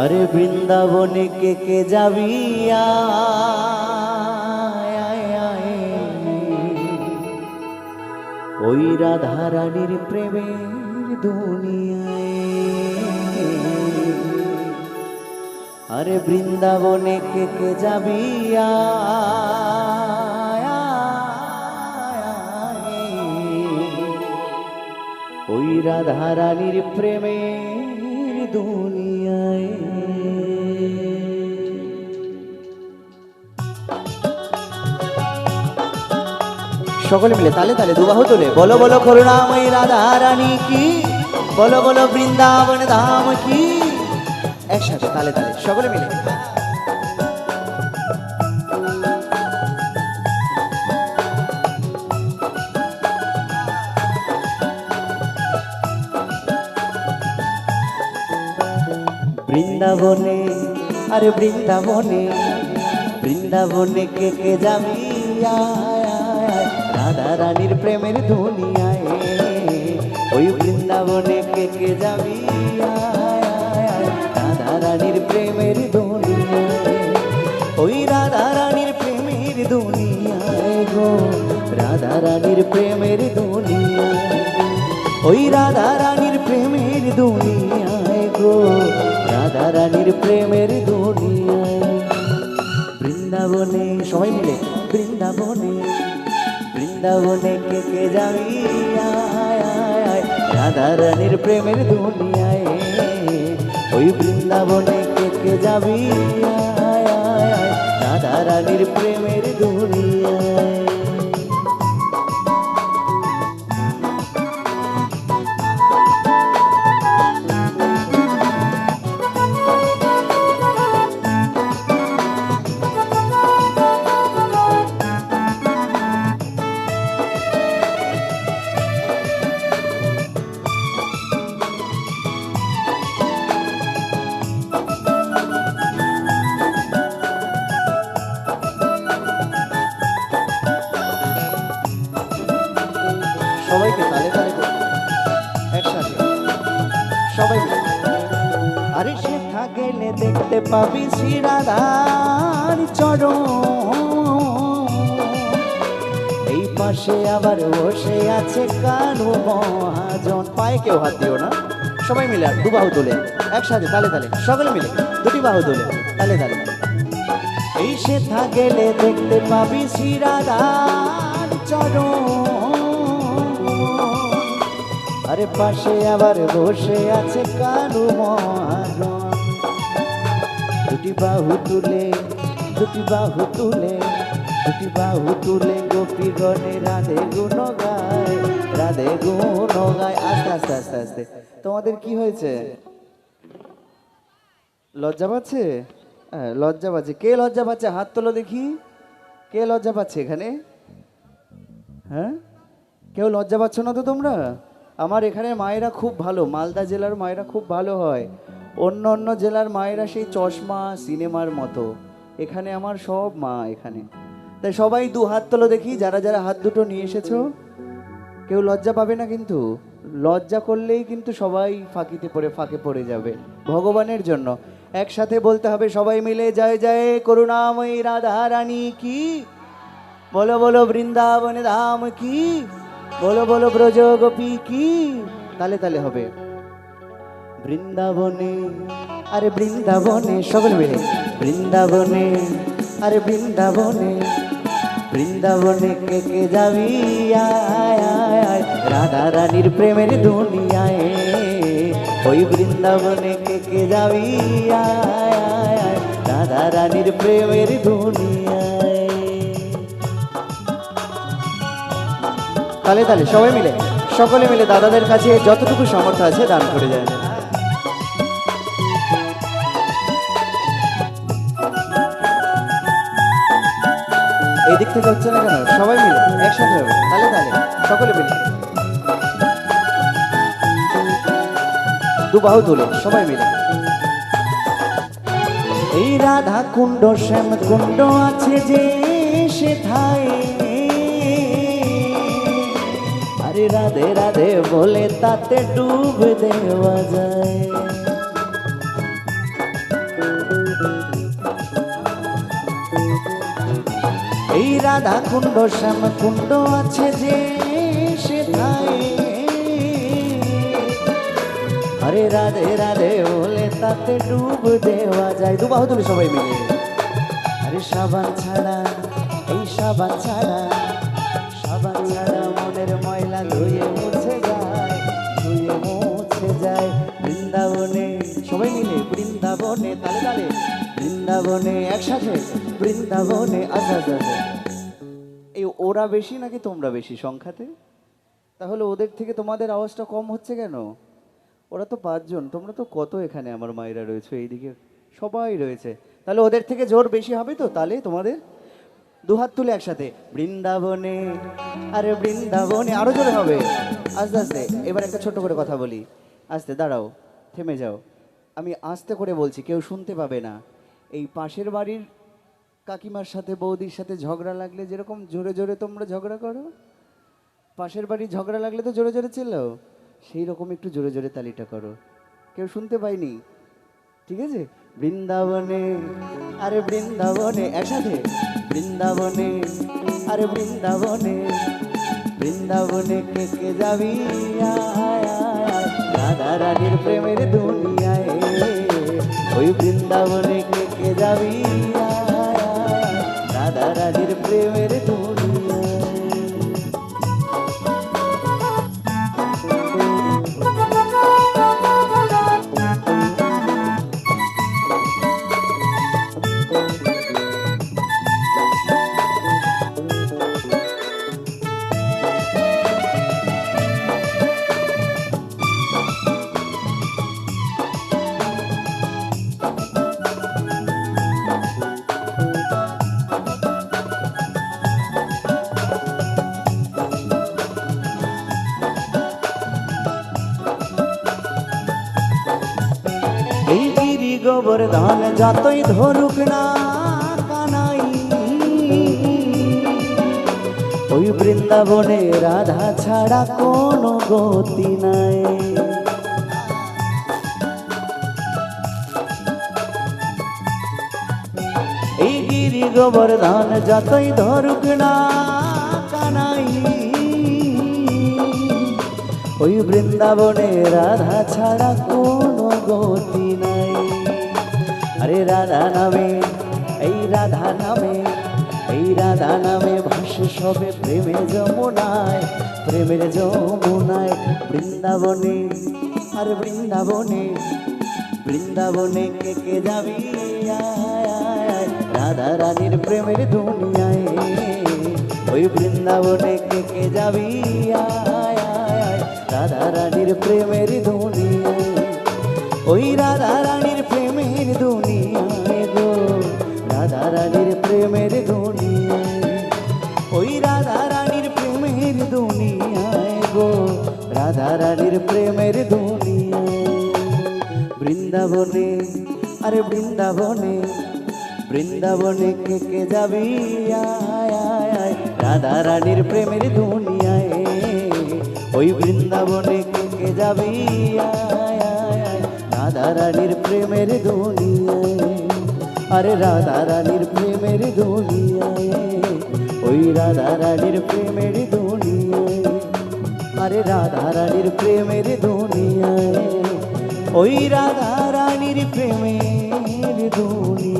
আরে বৃন্দাবনে কে কে যাবি। ওই রাধা রানীর প্রেমের দুনিয়ায় আরে বৃন্দাবনে কে কে যাবি। ওই রাধা রানীর প্রেমের দুনিয়ায় সকলে মিলে, তালে তালে দুবাহু তোলে। বলো বলো, করুণাময়ী রাধা রানী কি? বলো বলো, বৃন্দাবন ধাম কি? একসাথে, তালে তালে, সকলে মিলে। বৃন্দাবনে, আরে বৃন্দাবনে বৃন্দাবনে কে কে যাবি? রাধা রানীর প্রেমের দুনিয়ায়, ওই বৃন্দাবনে কে কে যাবি? রাধা রানীর প্রেমের দুনিয়ায়, ওই রাধা রানীর প্রেমের দুনিয়ায় গো। রাধা রানীর প্রেমের দুনিয়ায়, ওই রাধা রানীর প্রেমের দুনিয়ায় গো। রাধা রানীর প্রেমের দুনিয়ায়, বৃন্দাবনে, সবাই মিলে বৃন্দাবনে। বৃন্দাবনে কে যাবি রাধা রানীর প্রেমের দুনিয়ায়, ওই বৃন্দাবনে কে যাবি? রাধা রানীর প্রেমের দুনিয়ায়। দেখতে পাবি শ্রীরাধার চরণ। এই পাশে আবার বসে আছে কানু মহাজন। পায়ে কেউ হাত দিও না। সবাই মিলে দু বাহু তোলে। একসাথে তালে তালে। সকলে মিলে দুটি বাহু তোলে। তালে তালে। এই সেথা গেলে দেখতে পাবি শ্রীরাধার চরণ। আরে পাশে আবার বসে আছে কানু মহাজন। দুটি বাহু তুলে, দুটি বাহু তুলে, দুটি বাহু তুলে গোপী গণে রাধে গুণ গায় রাধে গুণ গায় আস্তে আস্তে আস্তে আস্তে। তোমাদের কি হয়েছে? লজ্জা পাচ্ছে? হ্যাঁ লজ্জা পাচ্ছে। কে লজ্জা পাচ্ছে? হাত তোলো দেখি। কে লজ্জা পাচ্ছে এখানে? হ্যাঁ? কেউ লজ্জা পাচ্ছ না তো তোমরা? আমার এখানে মায়েরা খুব ভালো। মালদা জেলার মায়েরা খুব ভালো হয়। অন্য অন্য জেলার মায়েরা সেই চশমা সিনেমার মতো। এখানে আমার সব মা এখানে। তাই সবাই দু হাত তোলো দেখি, যারা যারা হাত দুটো নিয়ে এসেছ। কেউ লজ্জা পাবে না কিন্তু। লজ্জা করলেই কিন্তু সবাই ফাঁকিতে পড়ে, ফাঁকে পড়ে যাবে। ভগবানের জন্য। একসাথে বলতে হবে সবাই মিলে, জয় জয়, করুণাময়ী রাধা রানী কি? বলো বলো, বৃন্দাবনে ধাম কি? বলো বলো ব্রজ গোপী কি? তালে তালে হবে। বৃন্দাবনে আরে বৃন্দাবনে সকলে মিলে। বৃন্দাবনে আরে বৃন্দাবনে বৃন্দাবনে কে কে যাবি? আয়, রাধা রানীর প্রেমের দুনিয়ায় ওই বৃন্দাবনে কে কে যাবি? আয়, রাধা রানীর প্রেমের দুনিয়ায়। তালে তালে সবাই মিলে সকলে মিলে দাদাদের কাছে যতটুকু সামর্থ্য আছে দান করে যায়। দিক থেকে হচ্ছে না কেন? সবাই মিলে একসাথে হবে। তালে তালে সকলে মিলে। দু বাহু তুলে সবাই মিলে। এই রাধা কুণ্ড, শ্যাম কুণ্ড আছে যে সেথায়। আরে রাধে রাধে বলে তাতে ডুব দেওয়া যায়। রাধা কুণ্ড, শ্যাম কুণ্ড আছে যে সেথায়। আরে রাধে রাধে বলে তাতে ডুব দেওয়া যায়। দু বাহু সবাই মিলে। আরে সাবান ছাড়া, এই সাবান ছাড়া সাবান ছাড়া মনের ময়লা ধুয়ে মুছে যায়, ধুয়ে মুছে যায় বৃন্দাবনে। সবাই মিলে বৃন্দাবনে, তালে তালে। বৃন্দাবনে একসাথে, বৃন্দাবনে আচ্ছা। এই ওরা বেশি নাকি তোমরা বেশি সংখ্যাতে? তাহলে ওদের থেকে তোমাদের আওয়াজটা কম হচ্ছে কেন? ওরা তো পাঁচজন, তোমরা তো কত এখানে আমার মায়েরা রয়েছে? এইদিকে সবাই রয়েছে। তাহলে ওদের থেকে জোর বেশি হবে তো? তাহলে তোমাদের দুহাত তুলে একসাথে। বৃন্দাবনে, আরে বৃন্দাবনে, আরও জোরে হবে। আস্তে আস্তে, এবার একটা ছোট করে কথা বলি। আস্তে, দাঁড়াও, থেমে যাও। আমি আস্তে করে বলছি, কেউ শুনতে পাবে না। এই পাশের বাড়ির কাকিমার সাথে, বৌদির সাথে ঝগড়া লাগলে যেরকম জোরে জোরে তোমরা ঝগড়া করো? পাশের বাড়ি ঝগড়া লাগলে তো জোরে জোরে চিল্লাও। সেই রকম একটু জোরে জোরে তালিটা করো। কেউ শুনতে পাইনি ঠিক আছে? বৃন্দাবনে, আরে বৃন্দাবনে, একসাথে। বৃন্দাবনে, আরে বৃন্দাবনে বৃন্দাবনে কে কে যাবি? রাধা রানীর প্রেমের দুনিয়ায়। ওই বৃন্দাবনে কে কে যাবি? রাধা রানীর প্রেমের দুনিয়ায় যতই ধরুক না কানাই। ওই বৃন্দাবনে রাধা ছাড়া কোনো গতি নাই। এই গিরি গোবর্ধন যতই ধরুক না কানাই। ওই বৃন্দাবনে রাধা ছাড়া কোনো গতি নাই। আরে রাধা নামে, এই রাধা নামে, এই রাধা নামে ভাসে সবে প্রেমে যমুনায়, প্রেমের যমুনায় বৃন্দাবনে, আর বৃন্দাবনে বৃন্দাবনে কে কে যাবি? রাধা রানীর প্রেমের দুনিয়ায়, ওই বৃন্দাবনে কে কে যাবি? রাধা রানীর প্রেমের দুনিয়ায়, ওই রাধা রানীর রাধা প্রেমের দুনিয়ায় বৃন্দাবনে আরে বৃন্দাবনে বৃন্দাবনে কে কে যাবি? আয়, রাধা রানীর প্রেমের দুনিয়ায় ওই বৃন্দাবনে কে কে যাবি? রাধা রানীর প্রেমের দুনিয়ায় আরে রাধা রানীর প্রেমের দুনিয়ায় ওই রাধা রানীর প্রেমের দুনিয়ায় আরে রাধা রানীর প্রেমের দুনিয়ায় ওই রাধা রানীর প্রেমের দুনিয়ায়।